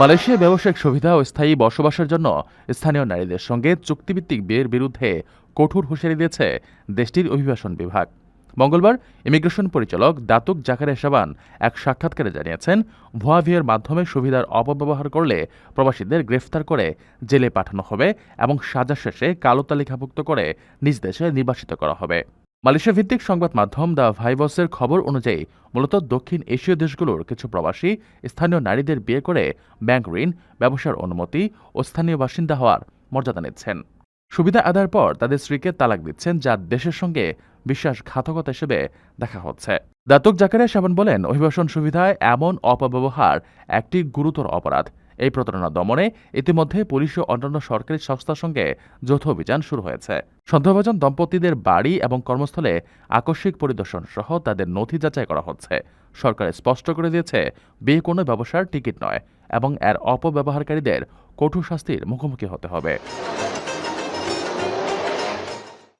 মালয়েশিয়ায় ব্যবসায়িক সুবিধা ও স্থায়ী বসবাসের জন্য স্থানীয় নারীদের সঙ্গে চুক্তিভিত্তিক বিয়ের বিরুদ্ধে কঠোর হুঁশিয়ারি দিয়েছে দেশটির অভিবাসন বিভাগ। মঙ্গলবার ইমিগ্রেশন পরিচালক দাতুক জাকারিয়া সাবান এক সাক্ষাৎকারে জানিয়েছেন, ভুয়া বিয়ের মাধ্যমে সুবিধার অপব্যবহার করলে প্রবাসীদের গ্রেফতার করে জেলে পাঠানো হবে এবং সাজা শেষে কালো তালিকাভুক্ত করে নিজ দেশে নির্বাসিত করা হবে। মালয়েশিয়া ভিত্তিক সংবাদ মাধ্যম দ্য ভাইবসের খবর অনুযায়ী, মূলত দক্ষিণ এশীয় দেশগুলোর কিছু প্রবাসী স্থানীয় নারীদের বিয়ে করে ব্যাংক ঋণ, ব্যবসার অনুমতি ও স্থানীয় বাসিন্দা হওয়ার মর্যাদা নিচ্ছেন। সুবিধা আদায়ের পর তাদের স্ত্রীকে তালাক দিচ্ছেন, যা দেশের সঙ্গে বিশ্বাসঘাতকতা হিসেবে দেখা হচ্ছে। দাতুক জাকারিয়া সাবান বলেন, অভিবাসন সুবিধায় এমন অপব্যবহার একটি গুরুতর অপরাধ। এই প্রতারণা দমনে ইতিমধ্যে পুলিশ ও অন্যান্য সরকারি সংস্থার সঙ্গে যৌথ অভিযান শুরু হয়েছে। সন্দেহভাজন দম্পতিদের বাড়ি এবং কর্মস্থলে আকস্মিক পরিদর্শন সহ তাদের নথি যাচাই করা হচ্ছে। সরকার স্পষ্ট করে দিয়েছে, বিয়ে কোনো ব্যবসার টিকিট নয় এবং এর অপব্যবহারকারীদের কঠোর শাস্তির মুখোমুখি হতে হবে।